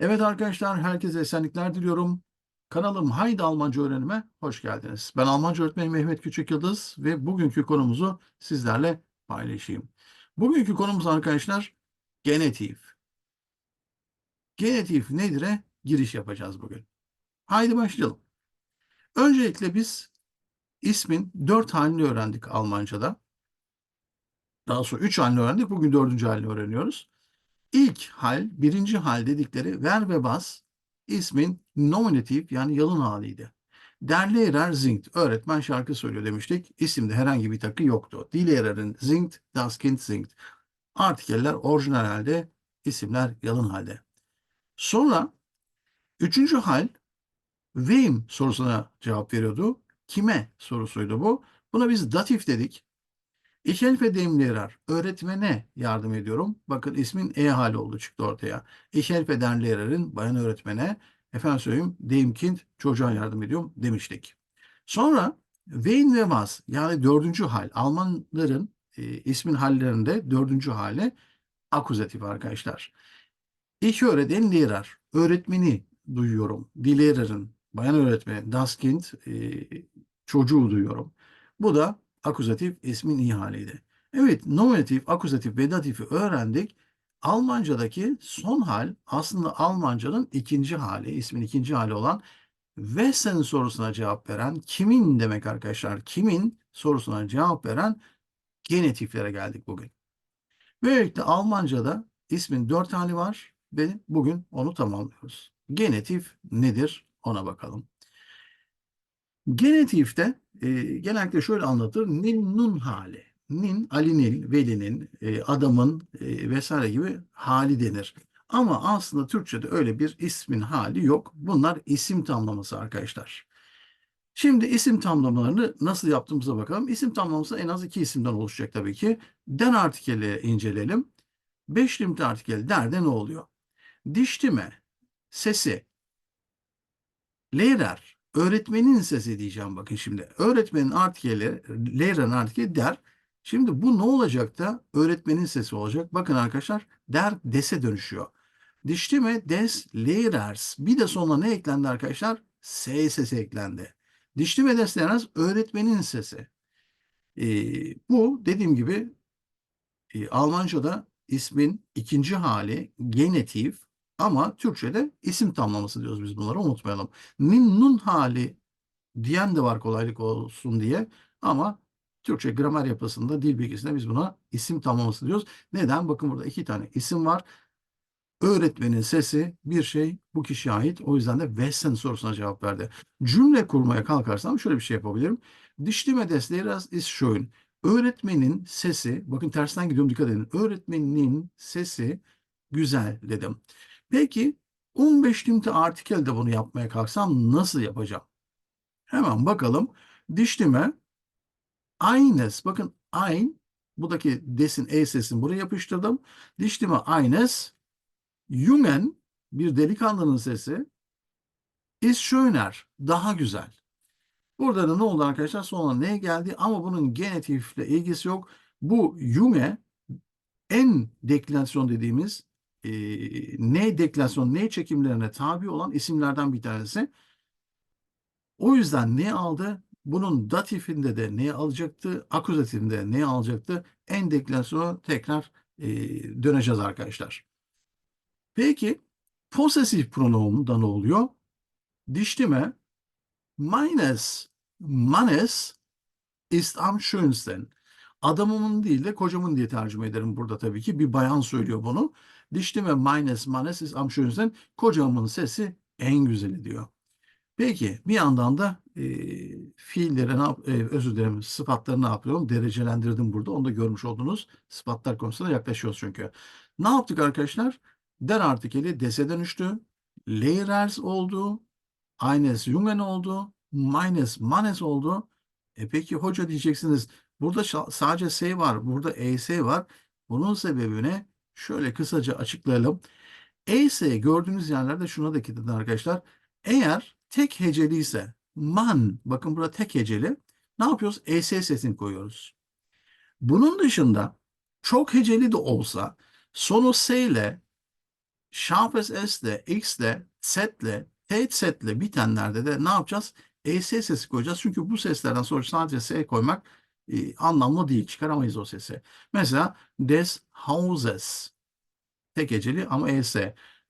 Evet arkadaşlar, herkese esenlikler diliyorum. Kanalım Haydi Almanca Öğrenime hoş geldiniz. Ben Almanca öğretmeni Mehmet Küçük Yıldız ve bugünkü konumuzu sizlerle paylaşayım. Bugünkü konumuz arkadaşlar genetif. Genetif nedir'e giriş yapacağız bugün. Haydi başlayalım. Öncelikle biz ismin dört halini öğrendik Almanca'da. Daha sonra üç halini öğrendik. Bugün dördüncü halini öğreniyoruz. İlk hal, birinci hal dedikleri ver ve bas ismin nominatif yani yalın haliydi. Der Lehrer singt. Öğretmen şarkı söylüyor demiştik. İsimde herhangi bir takı yoktu. Die Lehrerin singt, das Kind singt. Artikeller orijinal halde, isimler yalın halde. Sonra üçüncü hal wem sorusuna cevap veriyordu. Kime sorusuydu bu. Buna biz datif dedik. Ich helfe dem Lehrer. Öğretmene yardım ediyorum. Bakın ismin E hali oldu çıktı ortaya. Ich helfe den Lehrer'in bayan öğretmene efendim söyleyeyim dem Kind çocuğa yardım ediyorum demiştik. Sonra wen ve was yani dördüncü hal Almanların e, ismin hallerinde dördüncü hali akuzatif arkadaşlar. Ich höre den Lehrer. Öğretmeni duyuyorum. Die bayan öğretmeni das Kind e, çocuğu duyuyorum. Bu da akuzatif ismin iyi haliydi. Evet, nominatif, akuzatif ve datifi öğrendik. Almancadaki son hal aslında Almancanın ikinci hali, ismin ikinci hali olan wessen sorusuna cevap veren, kimin demek arkadaşlar, kimin sorusuna cevap veren genetiflere geldik bugün. Böylelikle Almancada ismin dört hali var ve bugün onu tamamlıyoruz. Genetif nedir ona bakalım. Genetifte e, genellikle şöyle anlatır. Nin nun hali. Nin, Ali'nin, Veli'nin, e, adamın e, vesaire gibi hali denir. Ama aslında Türkçe'de öyle bir ismin hali yok. Bunlar isim tamlaması arkadaşlar. Şimdi isim tamlamalarını nasıl yaptığımıza bakalım. İsim tamlaması en az iki isimden oluşacak tabii ki. Den artikeli inceleyelim. Beş limit artikeli derde ne oluyor? Diştime, sesi, Lehrer, öğretmenin sesi diyeceğim bakın şimdi. Öğretmenin artikeli, Lehrer'in artikeli der. Şimdi bu ne olacak da öğretmenin sesi olacak. Bakın arkadaşlar der dese dönüşüyor. Diştime des Lehrers. Bir de sonuna ne eklendi arkadaşlar? S sesi eklendi. Diştime des Lehrers öğretmenin sesi. Ee, bu dediğim gibi e, Almanca'da ismin ikinci hali genetif ama Türkçe'de isim tamlaması diyoruz biz bunları unutmayalım. Nin nun hali diyen de var kolaylık olsun diye ama Türkçe gramer yapısında dil bilgisinde biz buna isim tamlaması diyoruz. Neden? Bakın burada iki tane isim var. Öğretmenin sesi bir şey bu kişiye ait. O yüzden de Wessen sorusuna cevap verdi. Cümle kurmaya kalkarsam şöyle bir şey yapabilirim. Dişlime des Lehrers ist schön. Öğretmenin sesi, bakın tersten gidiyorum dikkat edin. Öğretmenin sesi güzel dedim. Peki 15 limite artikelde bunu yapmaya kalksam nasıl yapacağım? Hemen bakalım. Dişlime eines, bakın ein, buradaki desin e sesini buraya yapıştırdım. Dişlime eines, jungen, bir delikanlının sesi, is schöner, daha güzel. Burada da ne oldu arkadaşlar? Sonra ne geldi? Ama bunun genetifle ilgisi yok. Bu junge en deklinasyon dediğimiz e, ne deklinasyon, ne çekimlerine tabi olan isimlerden bir tanesi. O yüzden ne aldı? Bunun datifinde de ne alacaktı? Akuzatifinde ne alacaktı? En deklinasyona tekrar e, döneceğiz arkadaşlar. Peki posesif pronomda ne oluyor? Dişlime meines Mannes ist am schönsten. Adamımın değil de kocamın diye tercüme ederim burada tabii ki. Bir bayan söylüyor bunu. Dişlime meines Mannes ist am schönsten. Kocamın sesi en güzeli diyor. Peki bir yandan da e, fiilleri ne yap, e, özür dilerim sıfatları ne yapıyorum? Derecelendirdim burada. Onu da görmüş oldunuz. Sıfatlar konusunda yaklaşıyoruz çünkü. Ne yaptık arkadaşlar? Der artikeli dese dönüştü. Lehrers oldu. Eines Jungen oldu. Minus manes oldu. E peki hoca diyeceksiniz. Burada sadece S var. Burada ES var. Bunun sebebi ne? Şöyle kısaca açıklayalım. ES gördüğünüz yerlerde şuna da edin arkadaşlar. Eğer tek heceli ise man bakın burada tek heceli ne yapıyoruz? ES sesini koyuyoruz. Bunun dışında çok heceli de olsa sonu S ile Sharp S ile, X ile, Z ile, T Z ile bitenlerde de ne yapacağız? ES sesi koyacağız. Çünkü bu seslerden sonra sadece S koymak e, anlamlı değil. Çıkaramayız o sesi. Mesela des Hauses tek heceli ama ES.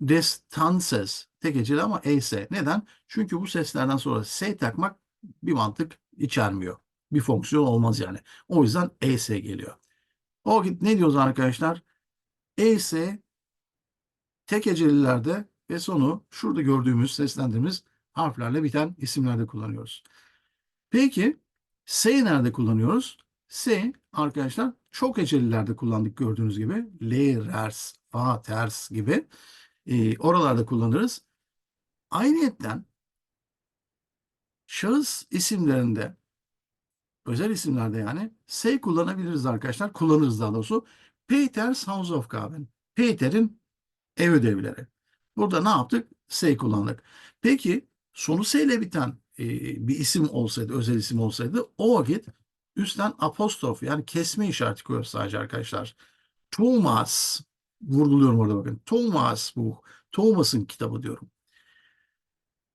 Des Tanzes tek heceli ama ES. Neden? Çünkü bu seslerden sonra S takmak bir mantık içermiyor. Bir fonksiyon olmaz yani. O yüzden ES geliyor. O ne diyoruz arkadaşlar? ES tek hecelilerde ve sonu şurada gördüğümüz, seslendirdiğimiz harflerle biten isimlerde kullanıyoruz. Peki S nerede kullanıyoruz? S arkadaşlar çok hecelilerde kullandık gördüğünüz gibi. L, rers, fa, ters gibi. E, oralarda kullanırız. Ayrıyeten şahıs isimlerinde özel isimlerde yani S kullanabiliriz arkadaşlar. Kullanırız daha doğrusu. Peter's Hausaufgaben. Peter'in ev ödevleri. Burada ne yaptık? S kullandık. Peki sonu S ile biten e, bir isim olsaydı, özel isim olsaydı o vakit üstten apostrof yani kesme işareti koyuyoruz sadece arkadaşlar. Thomas vurguluyorum orada bakın. Thomas bu. Thomas'ın kitabı diyorum.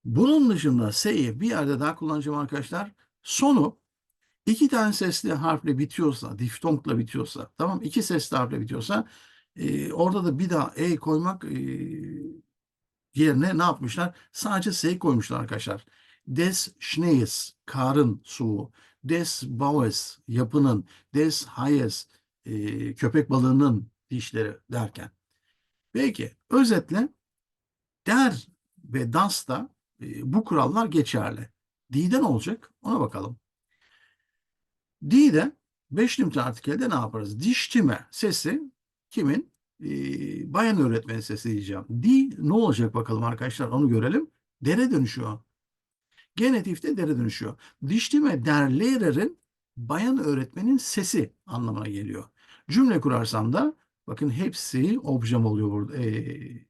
Bunun dışında S'yi bir yerde daha kullanacağım arkadaşlar. Sonu iki tane sesli harfle bitiyorsa, diftongla bitiyorsa, tamam iki sesli harfle bitiyorsa e, orada da bir daha E koymak e, yerine ne yapmışlar? Sadece S koymuşlar arkadaşlar. Des Schnees, karın suğu. Des Baues, yapının. Des Hayes, e, köpek balığının dişleri derken. Peki, özetle der ve das'ta e, bu kurallar geçerli. D'de ne olacak? Ona bakalım. D'de 5 limite artikelde ne yaparız? Diştime sesi kimin? Ee, bayan öğretmenin sesi diyeceğim. D ne olacak bakalım arkadaşlar onu görelim. Dere dönüşüyor. Genetifte dere dönüşüyor. Diştime der Lehrer'in bayan öğretmenin sesi anlamına geliyor. Cümle kurarsam da bakın hepsi objem oluyor burada. E,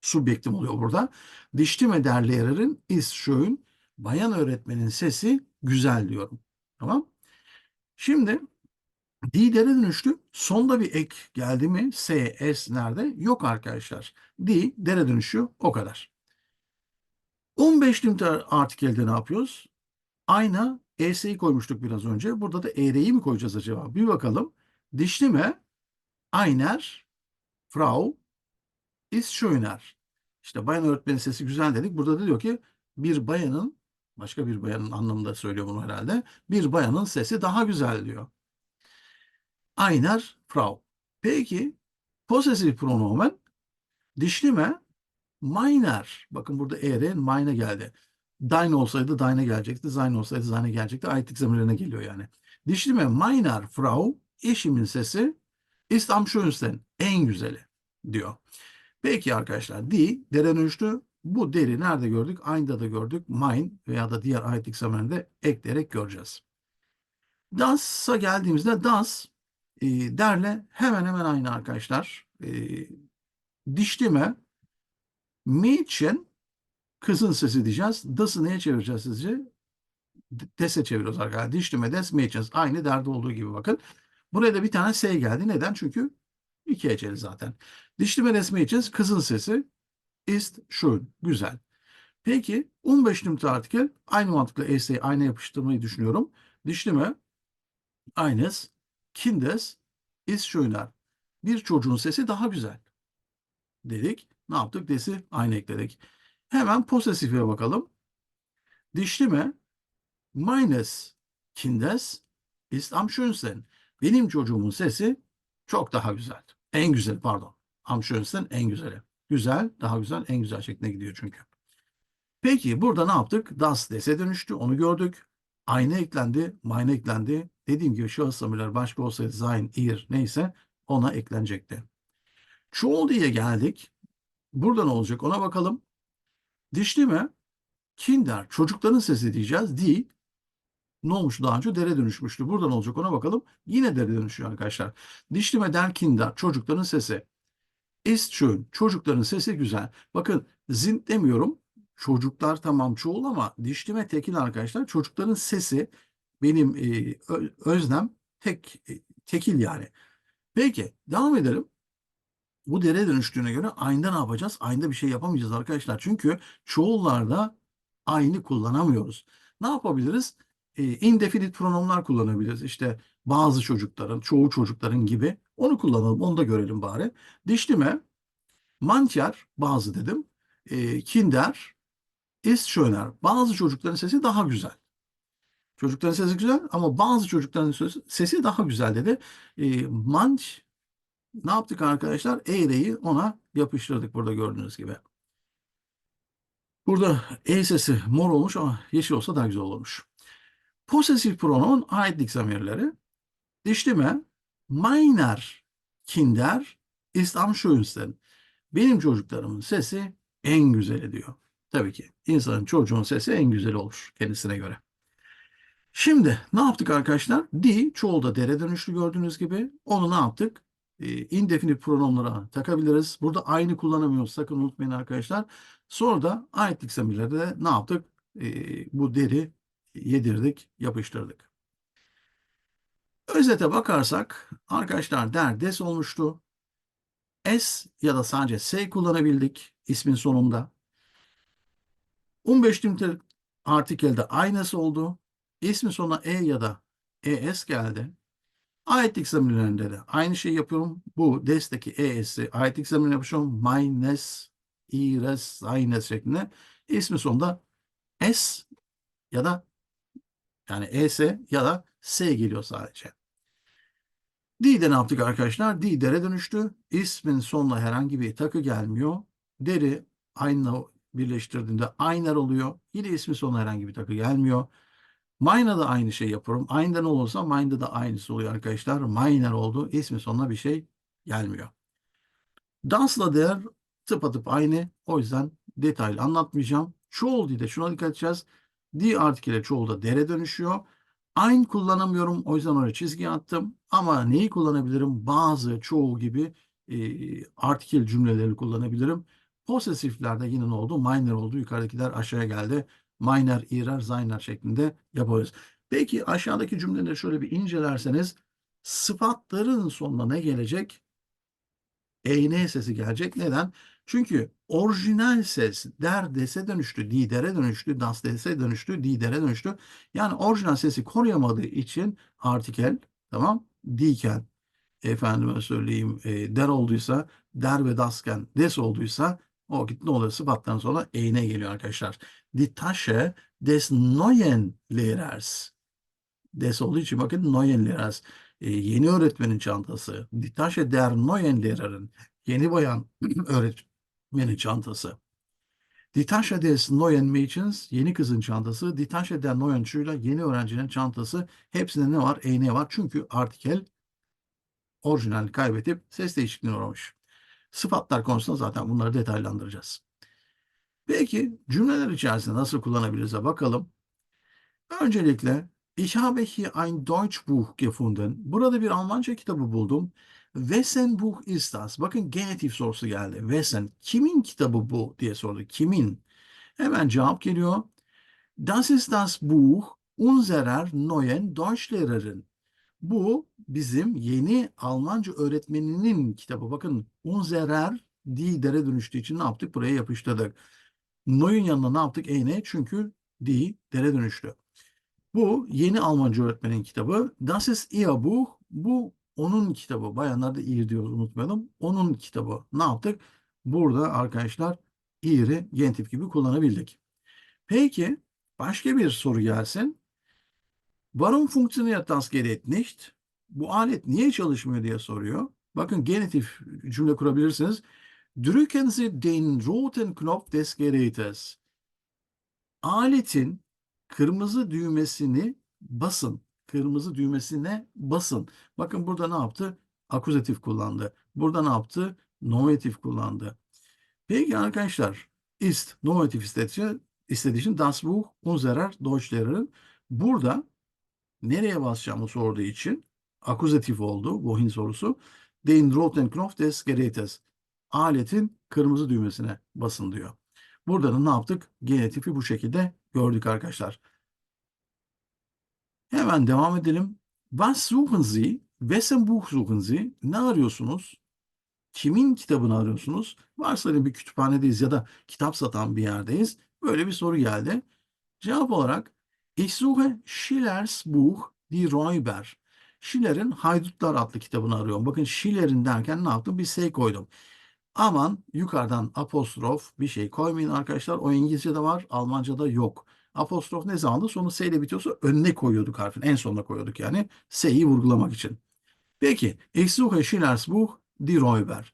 subjektim oluyor burada. Diştime der Lehrer'in is schön. Bayan öğretmenin sesi güzel diyorum. Tamam. Şimdi D dere dönüştü. Sonda bir ek geldi mi? S, S nerede? Yok arkadaşlar. D dere dönüşü o kadar. 15 limite artikelde ne yapıyoruz? Ayna ES'yi koymuştuk biraz önce. Burada da ER'yi mi koyacağız acaba? Bir bakalım. Dişlime Einer Frau ist schöner. İşte bayan öğretmenin sesi güzel dedik. Burada da diyor ki bir bayanın başka bir bayanın anlamında söylüyor bunu herhalde. Bir bayanın sesi daha güzel diyor. Einer Frau. Peki posesif pronomen dişlime meiner. Bakın burada er'e meine geldi. Dein olsaydı deine gelecekti. Sein olsaydı seine gelecekti. Aitlik zamirlerine geliyor yani. Dişlime meiner Frau eşimin sesi ist am schönsten. En güzeli diyor. Peki arkadaşlar di dere dönüştü. Bu deri nerede gördük? Aynıda da gördük. Mein veya da diğer aitlik zamirinde ekleyerek göreceğiz. Das'a geldiğimizde das e, derle hemen hemen aynı arkadaşlar. E, dişleme Mädchen kızın sesi diyeceğiz. Das'ı neye çevireceğiz sizce? Des'e çeviriyoruz arkadaşlar. Dişleme des Mädchen. Aynı derdi olduğu gibi bakın. Buraya da bir tane S geldi. Neden? Çünkü iki heceli zaten. Dişleme des Mädchen kızın sesi ist schön. Güzel. Peki 15 numara artikel aynı mantıkla S'yi aynı yapıştırmayı düşünüyorum. Dişleme eines Kindes ist schöner. Bir çocuğun sesi daha güzel. Dedik. Ne yaptık? Desi aynı ekledik. Hemen posesife bakalım. Dişlime meines Kindes ist am schönsten. Benim çocuğumun sesi çok daha güzel. En güzel pardon. Am schönsten en güzeli. Güzel, daha güzel, en güzel şeklinde gidiyor çünkü. Peki burada ne yaptık? Das dese dönüştü. Onu gördük. Aynı eklendi, mine eklendi. Dediğim gibi şahıs zamirler başka olsaydı sein, ihr neyse ona eklenecekti. Çoğul diye geldik. Burada ne olacak ona bakalım. Dişlime kinder çocukların sesi diyeceğiz. Di ne olmuş daha önce? Dere dönüşmüştü. Buradan olacak ona bakalım. Yine dere dönüşüyor arkadaşlar. Dişlime der kinder çocukların sesi. Ist schön çocukların sesi güzel. Bakın zint demiyorum. Çocuklar tamam çoğul ama dişlime tekil arkadaşlar. Çocukların sesi benim e, özlem tek e, tekil yani. Peki devam edelim. Bu dere dönüştüğüne göre aynda ne yapacağız? Aynda bir şey yapamayacağız arkadaşlar. Çünkü çoğullarda aynı kullanamıyoruz. Ne yapabiliriz? E, indefinite pronomlar kullanabiliriz. İşte bazı çocukların, çoğu çocukların gibi. Onu kullanalım, onu da görelim bari. Dişlime mancher, bazı dedim. E, kinder, ist schöner. Bazı çocukların sesi daha güzel. Çocukların sesi güzel ama bazı çocukların sesi, sesi daha güzel dedi. E, manch ne yaptık arkadaşlar? E'reyi ona yapıştırdık burada gördüğünüz gibi. Burada E sesi mor olmuş ama yeşil olsa daha güzel olurmuş. Posesif pronoun aitlik zamirleri. Dişleme meiner Kinder ist am schönsten. Benim çocuklarımın sesi en güzeli diyor. Tabii ki insanın çocuğun sesi en güzeli olur kendisine göre. Şimdi ne yaptık arkadaşlar? Di çoğulda dere dönüşlü gördüğünüz gibi. Onu ne yaptık? E, indefinite pronomlara takabiliriz. Burada aynı kullanamıyoruz. Sakın unutmayın arkadaşlar. Sonra da aitlik zamirleri de ne yaptık? Bu deri yedirdik, yapıştırdık. Özete bakarsak arkadaşlar der des olmuştu. S ya da sadece S kullanabildik ismin sonunda. 15 limiter artikelde aynısı oldu. İsmin sonuna E ya da ES geldi. Aitlik zamirlerinde de aynı şeyi yapıyorum. Bu des'teki ES'i aitlik zamirine yapıyorum. Meines, ihres, seines şeklinde. İsmi sonunda S ya da yani ES ya da S geliyor sadece. D'de ne yaptık arkadaşlar? D dere dönüştü. İsmin sonuna herhangi bir takı gelmiyor. Deri aynı birleştirdiğinde aynar oluyor. Yine ismin sonuna herhangi bir takı gelmiyor. Mine'a da aynı şey yapıyorum. Aynı ne olursa mine'da da aynısı oluyor arkadaşlar. Miner oldu. İsmin sonuna bir şey gelmiyor. Dansla değer tıpatıp aynı. O yüzden detaylı anlatmayacağım. Çoğul dilde şuna dikkat edeceğiz. D artikeli çoğulda dere dönüşüyor. Aynı kullanamıyorum. O yüzden oraya çizgi attım. Ama neyi kullanabilirim? Bazı, çoğu gibi e, artikel cümleleri kullanabilirim. Posesiflerde yine ne oldu? Minor oldu. Yukarıdakiler aşağıya geldi. Minor, irar, zayner şeklinde yaparız. Peki aşağıdaki cümleleri şöyle bir incelerseniz sıfatların sonuna ne gelecek? EN sesi gelecek. Neden? Çünkü orijinal ses der dese dönüştü, didere dönüştü, das dese dönüştü, didere dönüştü. Yani orijinal sesi koruyamadığı için artikel tamam diken efendime söyleyeyim e, der olduysa der ve dasken des olduysa o vakit ne oluyor? Sıfattan sonra eğne geliyor arkadaşlar. Die Tasche des neuen Lehrers. Des olduğu için bakın neuen Lehrers. E, yeni öğretmenin çantası. Die Tasche der neuen Lehrerin. Yeni bayan öğretmenin çantası. Die Tasche des neuen Mädchens, yeni kızın çantası. Die Tasche der neuen Schüler, yeni öğrencinin çantası. Hepsinde ne var? Eğne var. Çünkü artikel orijinal kaybedip ses değişikliğine uğramış. Sıfatlar konusunda zaten bunları detaylandıracağız. Peki cümleler içerisinde nasıl kullanabiliriz bakalım. Öncelikle Ich habe hier ein Deutschbuch gefunden. Burada bir Almanca kitabı buldum. Wessen Buch ist das? Bakın genitif sorusu geldi. Wessen, kimin kitabı bu diye sordu. Kimin? Hemen cevap geliyor. Das ist das Buch unserer neuen Deutschlehrerin. Bu bizim yeni Almanca öğretmeninin kitabı. Bakın unserer di dere dönüştüğü için ne yaptık? Buraya yapıştırdık. Neuen yanına ne yaptık? Eine çünkü di dere dönüştü. Bu yeni Almanca öğretmenin kitabı. Das ist ihr Buch. Bu onun kitabı. Bayanlar da ihr diyoruz unutmayalım. Onun kitabı. Ne yaptık? Burada arkadaşlar ihr'i genitif gibi kullanabildik. Peki başka bir soru gelsin. Warum funktioniert das Gerät nicht? Bu alet niye çalışmıyor diye soruyor. Bakın genitif cümle kurabilirsiniz. Drücken Sie den roten Knopf des Gerätes. Aletin kırmızı düğmesini basın. Kırmızı düğmesine basın. Bakın burada ne yaptı? Akuzatif kullandı. Burada ne yaptı? Nominatif kullandı. Peki arkadaşlar ist nominatif istediği, için das Buch unserer Deutschlehrerin. Burada nereye basacağımı sorduğu için akuzatif oldu Wohin sorusu. Den roten Knopf des Gerätes. Aletin kırmızı düğmesine basın diyor. Burada da ne yaptık? Genetifi bu şekilde gördük arkadaşlar. Hemen devam edelim. Was suchen Sie? Wessen Buch suchen Sie? Ne arıyorsunuz? kimin kitabını arıyorsunuz? Varsayalım bir kütüphanedeyiz ya da kitap satan bir yerdeyiz. Böyle bir soru geldi. Cevap olarak Ich suche Schillers Buch Die Räuber. Schiller'in Haydutlar adlı kitabını arıyorum. Bakın Schiller'in derken ne yaptım? Bir S koydum. Aman yukarıdan apostrof bir şey koymayın arkadaşlar. O İngilizce'de var, Almanca'da yok. Apostrof ne zamandı? Sonu S ile bitiyorsa önüne koyuyorduk harfin. En sonuna koyuyorduk yani. S'yi vurgulamak için. Peki. Ich suche Schillers Buch Die Räuber.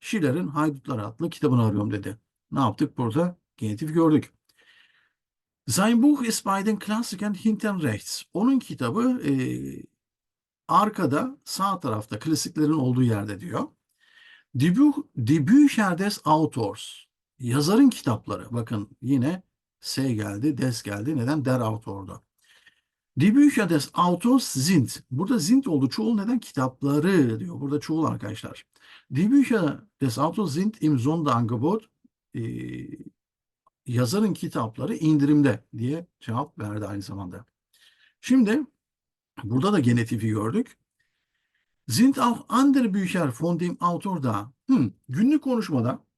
Schiller'in Haydutlar adlı kitabını arıyorum dedi. Ne yaptık burada? Genitif gördük. Sein Buch ist bei den Klassikern hinten rechts. Onun kitabı e, arkada sağ tarafta klasiklerin olduğu yerde diyor. Die, Buch, die Bücher des Autors. Yazarın kitapları. Bakın yine S geldi, des geldi. Neden? Der Autor'da. Die Bücher des Autors sind. Burada sind oldu. Çoğul neden? Kitapları diyor. Burada çoğul arkadaşlar. Die Bücher des Autors sind im Sonderangebot. Ee, yazarın kitapları indirimde diye cevap verdi aynı zamanda. Şimdi burada da genetifi gördük. Sind auch andere Bücher von dem Autor da? Hmm, günlük konuşmada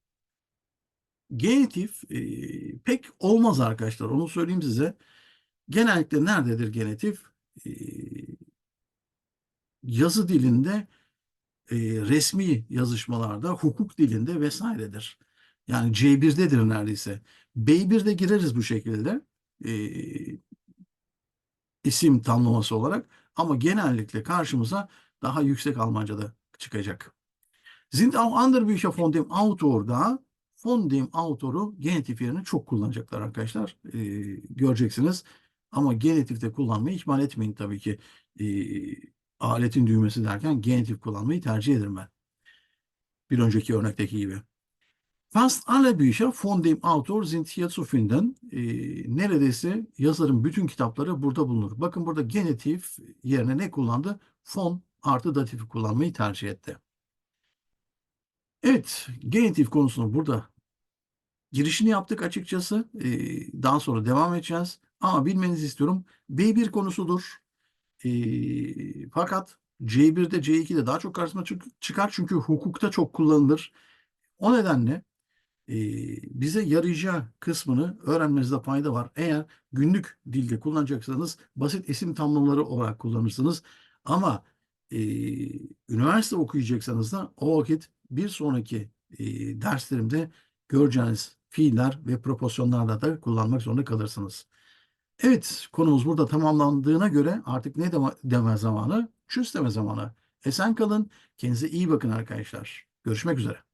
genitif e, pek olmaz arkadaşlar. Onu söyleyeyim size. Genellikle nerededir genitif? E, yazı dilinde, e, resmi yazışmalarda, hukuk dilinde vesairedir. Yani C1'dedir neredeyse. B1'de gireriz bu şekilde. E, isim tamlaması olarak. Ama genellikle karşımıza daha yüksek Almanca'da çıkacak. Sind auch andere Bücher von dem Autor da? Von dem Autor'u genitif yerine çok kullanacaklar arkadaşlar. Ee, göreceksiniz. Ama genitifte kullanmayı ihmal etmeyin tabii ki. Ee, aletin düğmesi derken genitif kullanmayı tercih ederim ben. Bir önceki örnekteki gibi. Fast alle Bücher von dem Autor sind hier zu finden. Ee, neredeyse yazarın bütün kitapları burada bulunur. Bakın burada genitif yerine ne kullandı? Von artı datifi kullanmayı tercih etti. Evet, genitif konusunu burada girişini yaptık açıkçası. Ee, daha sonra devam edeceğiz. Ama bilmenizi istiyorum. B1 konusudur. Ee, fakat C1'de C2'de daha çok karşısına çık- çıkar çünkü hukukta çok kullanılır. O nedenle bize yarayacağı kısmını öğrenmenizde fayda var. Eğer günlük dilde kullanacaksanız basit isim tamlamaları olarak kullanırsınız. Ama e, üniversite okuyacaksanız da o vakit bir sonraki e, derslerimde göreceğiniz fiiller ve proporsiyonlarla da kullanmak zorunda kalırsınız. Evet, konumuz burada tamamlandığına göre artık ne deme, deme zamanı? Çüz deme zamanı. Esen kalın, kendinize iyi bakın arkadaşlar. Görüşmek üzere.